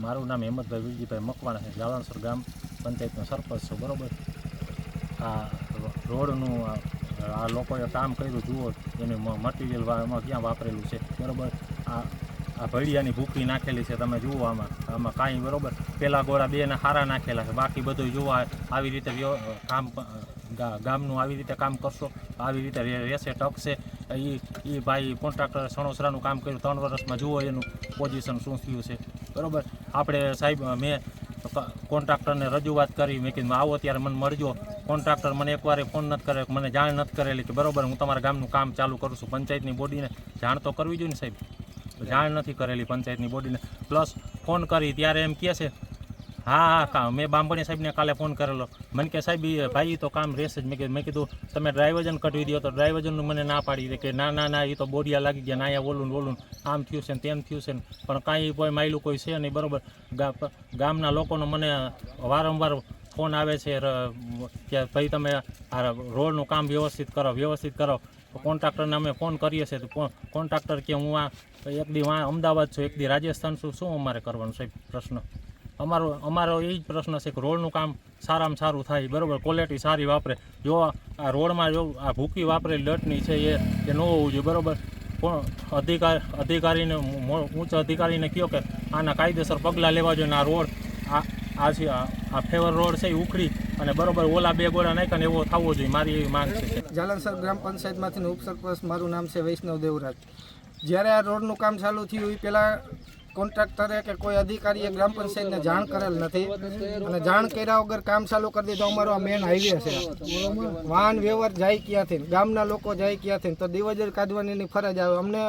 મારું નામ હેમંતભાઈ વિરજીભાઈ મકવાણા છે જાલણસર ગામ પંચાયતનો સરપંચ છું, બરાબર? આ રોડનું આ- લોકોએ કામ કર્યું, જુઓ, એનું મટીરિયલ એમાં ક્યાં વાપરેલું છે, બરાબર? આ આ ભડિયાની ભૂખી નાખેલી છે, તમે જુઓ આમાં આમાં કાંઈ, બરાબર? પેલા ગોળા બેના હારા નાખેલા છે, બાકી બધું જુઓ આવી રીતે કામ ગામનું આવી રીતે કામ કરશો, આવી રીતે રહેશે ટકશે એ એ ભાઈ કોન્ટ્રાક્ટર સણોસરાનું કામ કર્યું, ત્રણ વર્ષમાં જુઓ એનું પોઝિશન શું થયું છે. બરાબર? આપણે સાહેબ મેં કોન્ટ્રાક્ટરને રજૂઆત કરી, મેં કીધું, આવો ત્યારે મને મળજો. કોન્ટ્રાક્ટર મને એકવાર ફોન નથી કરે મને જાણ નથી કરેલી, કે બરાબર, હું તમારા ગામનું કામ ચાલુ કરું છું પંચાયતની બોડીને. જાણ તો કરવી જોઈએ ને સાહેબ. જાણ નથી કરેલી પંચાયતની બોડીને. પ્લસ ફોન કરી, ત્યારે એમ કહે છે હા હા મેં બાંભણી સાહેબને કાલે ફોન કરેલો. મને કે, સાહેબ ભાઈ તો કામ રહેશે જ. મેં કીધું મેં કીધું, તમે ડ્રાઈવરજન કટવી દો તો ડ્રાઈવરજનનું મને ના પાડી દે. કે, ના ના ના એ તો બોડિયા લાગી ગયા ના ઓલું બોલું ઓલું આમ થયું છે ને તેમ થયું છે ને. પણ કાંઈ કોઈ માયલું કોઈ છે નહીં, બરાબર. ગામના લોકોનો મને વારંવાર ફોન આવે છે કે, ભાઈ, તમે આ રોડનું કામ વ્યવસ્થિત કરો વ્યવસ્થિત કરો. કોન્ટ્રાક્ટરને અમે ફોન કરીએ છીએ, તો કોન્ટ્રાક્ટર કે, હું આ એક દી અમદાવાદ છું, એક દી રાજસ્થાન છું, શું અમારે કરવાનું સાહેબ? પ્રશ્ન. અમારો અમારો એ જ પ્રશ્ન છે કે રોડનું કામ સારામાં સારું થાય, બરાબર? ક્વોલિટી સારી વાપરે. જો આ રોડમાં જો આ ભૂકી વાપરેલી લટની છે એ એ ન હોવું જોઈએ, બરાબર? કોણ અધિકાર અધિકારીને ઉચ્ચ અધિકારીને કહો કે આના કાયદેસર પગલાં લેવા જોઈએ આ રોડ, આ આ છે આ ફેવર રોડ છે એ ઉખડી અને બરાબર ઓલા બે ગોળા નાખ્યા એવો થવો જોઈએ, મારી એવી માંગ છે. જાલનસર ગ્રામ પંચાયતમાંથી ઉપસરપંચ, મારું નામ છે વૈષ્ણવ દેવરાજ. જ્યારે આ રોડનું કામ ચાલુ થયું એ પહેલાં કોન્ટ્રાક્ટરે કે કોઈ અધિકારીએ ગ્રામ પંચાયતને જાણ કરેલ નથી અને જાણ કર્યા વગર કામ ચાલુ કરી દીધું. અમારો આ મેન હાઈવે છે. વાહન વ્યવહાર જાય ક્યાંથી? ગામના લોકો જાય ક્યાંથી? તો દિવજર કાઢવાની ફરજ આવે. અમને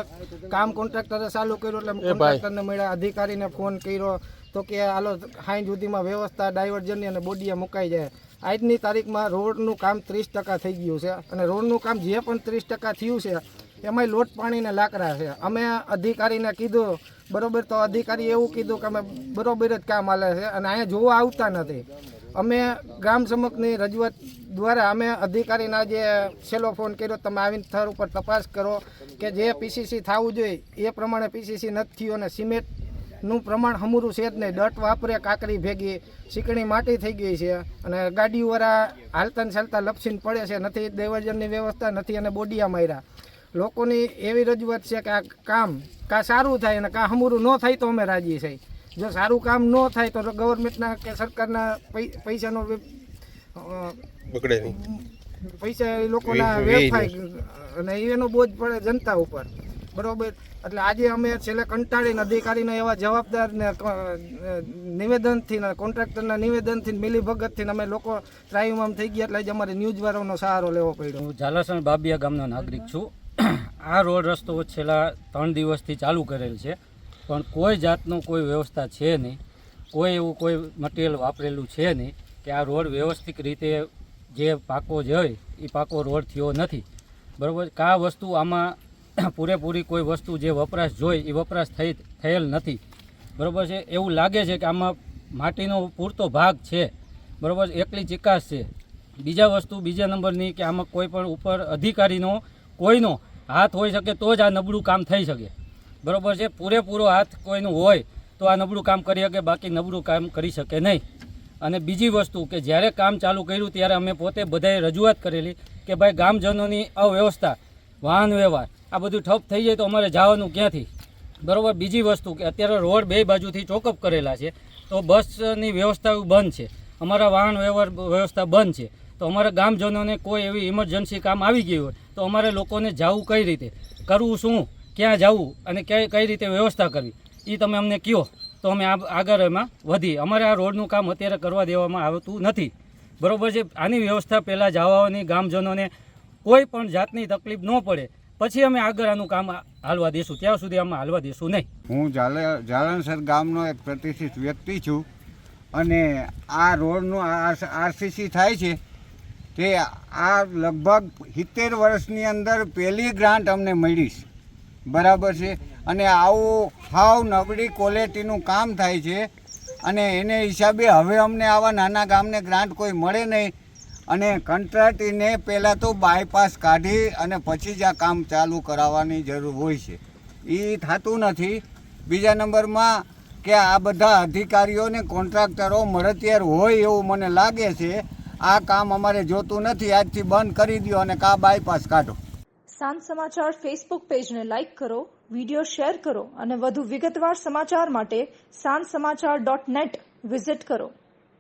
કામ કોન્ટ્રાક્ટરે ચાલુ કર્યું એટલે કોન્ટ્રાક્ટરને મળ્યા. અધિકારીને ફોન કર્યો તો કે હાલો સાંજ સુધીમાં વ્યવસ્થા ડાયવર્જનની અને બોડીએ મુકાઈ જાય. આજની તારીખમાં રોડનું કામ ત્રીસ ટકા થઈ ગયું છે. અને રોડનું કામ જે પણ ત્રીસ ટકા થયું છે એમાંય લોટ પાણીને લાકડા છે. અમે અધિકારીને કીધું, બરોબર, તો અધિકારી એવું કીધું કે અમે બરોબર જ કામ હાલે છે અને અહીંયા જોવા આવતા નથી. અમે ગ્રામ સમક્ષની રજૂઆત દ્વારા અમે અધિકારીના જે છેલ્લો ફોન કર્યો, તમે આવીને સ્થળ ઉપર તપાસ કરો કે જે પીસીસી થવું જોઈએ, એ પ્રમાણે પીસીસી નથી થયું અને સિમેન્ટનું પ્રમાણ હમુરું છે જ નહીં. દટ વાપરે કાકરી ભેગી ચીકણી માટી થઈ ગઈ છે અને ગાડીવાળા હાલતા ને ચાલતા લપસીને પડે છે. નથી દેવર્જનની વ્યવસ્થા નથી અને બોડિયા માર્યા. લોકોની એવી રજૂઆત છે કે આ કામ કાં સારું થાય અને કાં હમુરું ન થાય તો અમે રાજી છીએ. જો સારું કામ ન થાય તો ગવર્મેન્ટના કે સરકારના પૈસાનો બગડે નહીં. પૈસા એ લોકોના વેડફાય અને એનો બોજ પડે જનતા ઉપર. બરોબર? એટલે આજે અમે છેલ્લે કંટાળીને અધિકારીને એવા જવાબદાર ને ક- અ, નિવેદનથી ને કોન્ટ્રાક્ટરના નિવેદનથી મિલી મિલીભગતથી અમે લોકો ત્રાયુમામ થઈ ગયા એટલે આજે અમારે ન્યૂઝવાળાનો સહારો લેવો પડ્યો. હું ઝાલાસણ બાબિયા ગામનો નાગરિક છું. આ રોડ રસ્તો છેલ્લા ત્રણ દિવસથી ચાલુ કરેલ છે. પણ કોઈ જાતનું કોઈ વ્યવસ્થા છે નહીં. કોઈ એવું કોઈ મટીરિયલ વાપરેલું છે નહીં કે આ રોડ વ્યવસ્થિત રીતે જે પાકો જોઈ એ પાકો રોડ થયો નથી. બરાબર? કા વસ્તુ આમાં પૂરેપૂરી કોઈ વસ્તુ જે વપરાશ જોઈ એ વપરાશ થઈ, થયેલ નથી. બરાબર છે? એવું લાગે છે કે આમાં માટીનો પૂરતો ભાગ છે. બરાબર? એકલી ચિકાસ છે. બીજા વસ્તુ બીજા નંબરની કે આમાં કોઈ પણ ઉપર અધિકારીનો, કોઈનો હાથ હોઈ શકે તો જ આ નબળું કામ થઈ શકે. બરાબર છે? પૂરેપૂરો હાથ કોઈનું હોય તો આ નબળું કામ કરી શકે, બાકી નબળું કામ કરી શકે નહીં. અને બીજી વસ્તુ કે જ્યારે કામ ચાલુ કર્યું ત્યારે અમે પોતે બધાએ રજૂઆત કરેલી કે ભાઈ ગામજનોની અવ્યવસ્થા, વાહન વ્યવહાર, આ બધું ઠપ થઈ જાય તો અમારે જવાનું ક્યાંથી? બરાબર? બીજી વસ્તુ કે અત્યારે રોડ બે બાજુથી ચોકઅપ કરેલા છે, તો બસની વ્યવસ્થા બંધ છે. અમારા વાહન વ્યવહાર વ્યવસ્થા બંધ છે. તો અમારા ગામજનોને કોઈ એવી ઇમરજન્સી કામ આવી ગયું હોય તો અમારે લોકોને જવું કઈ રીતે? કરવું શું? ક્યાં જવું? અને કઈ કઈ રીતે વ્યવસ્થા કરવી? એ તમે અમને કહો તો અમે આગળ એમાં વધી અમારે આ રોડનું કામ અત્યારે કરવા દેવામાં આવતું નથી. બરોબર છે? આની વ્યવસ્થા પહેલાં જવાની ગામજનોને કોઈ પણ જાતની તકલીફ ન પડે. પછી અમે આગળ આનું કામ હાલવા દેશું. ત્યાં સુધી અમે હાલવા દેશું નહીં. હું જાલે જાલણસર ગામનો એક પ્રતિષ્ઠિત વ્યક્તિ છું. અને આ રોડનું આરસીસી થાય છે. તે આ લગભગ સિત્તેર વર્ષની અંદર પહેલી ગ્રાન્ટ અમને મળી છે. બરાબર છે? અને આવું હાવ નબળી ક્વોલિટીનું કામ થાય છે. અને એને હિસાબે હવે અમને આવા નાના ગામને ગ્રાન્ટ કોઈ મળે નહીં. અને કંટ્રાટીને પહેલાં તો બાયપાસ કાઢી અને પછી જ આ કામ ચાલુ કરાવવાની જરૂર હોય છે. એ થતું નથી. બીજા નંબરમાં કે આ બધા અધિકારીઓને કોન્ટ્રાક્ટરો મળતિયાર હોય એવું મને લાગે છે. આ કામ અમારે જોતું નથી. આજથી બંધ કરી દો અને કા બાયપાસ કાઢો. સાંજ સમાચાર ફેસબુક પેજને લાઇક કરો વીડિયો શેર કરો અને વધુ વિગતવાર સમાચાર માટે સાંજ સમાચાર ડોટ નેટ વિઝિટ કરો.